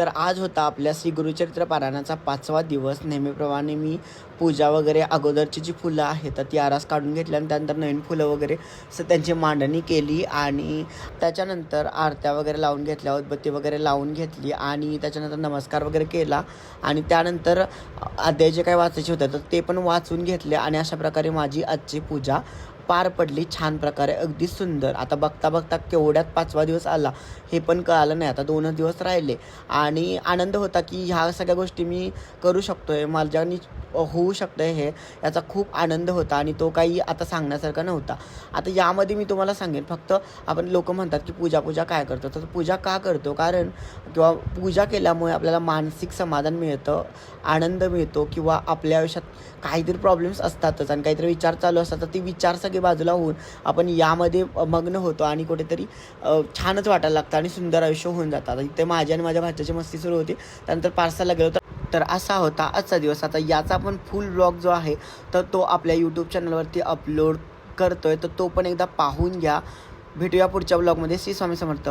तर आज होता आपल्या श्री गुरुचरित्र पारायणाचा पाचवा दिवस. नेहमीप्रमाणे मी पूजा वगैरे अगोदरची जी फुलं आहेत तर ती आरास काढून घेतली आणि त्यानंतर नवीन फुलं वगैरे असं त्यांची मांडणी केली आणि त्याच्यानंतर आरत्या वगैरे लावून घेतल्या उदबत्ती वगैरे लावून घेतली आणि त्याच्यानंतर नमस्कार वगैरे केला आणि त्यानंतर अध्याय जे काही वाचायचे होते तर ते पण वाचून घेतले आणि अशा प्रकारे माझी आजची पूजा पार पडली छान प्रकारे अगदी सुंदर. आता बघता बघता केवढ्यात पाचवा दिवस आला हे पण कळालं नाही. आता दोनच दिवस राहिले. आणि आनंद होता की ह्या सगळ्या गोष्टी मी करू शकतो आहे माझ्यानी होऊ शकतं हे याचा खूप आनंद होता आणि तो काही आता सांगण्यासारखा नव्हता. आता यामध्ये मी तुम्हाला सांगेन फक्त आपण लोक म्हणतात की पूजा पूजा काय करतो? तर पूजा का करतो? कारण किंवा पूजा केल्यामुळे आपल्याला मानसिक समाधान मिळतं आनंद मिळतो किंवा आपल्या आयुष्यात काहीतरी प्रॉब्लेम्स असतातच आणि काहीतरी विचार चालू असतात तर ते विचार सगळे बाजूला होऊन आपण यामध्ये मग्न होतो आणि कुठेतरी छानच वाटायला लागतं आणि सुंदर आयुष्य होऊन जातात इथे माझ्या आणि माझ्या भाच्याची मस्ती सुरू होती. त्यानंतर पार्सलला गेलो तर तर असा होता आजचा दिवस. आता याचा पण फुल ब्लॉग जो आहे तर तो आपल्या यूट्यूब चॅनलवरती अपलोड करतोय. तर तो पण एकदा पाहून घ्या. भेटूया पुढच्या ब्लॉगमध्ये श्री स्वामी समर्थ.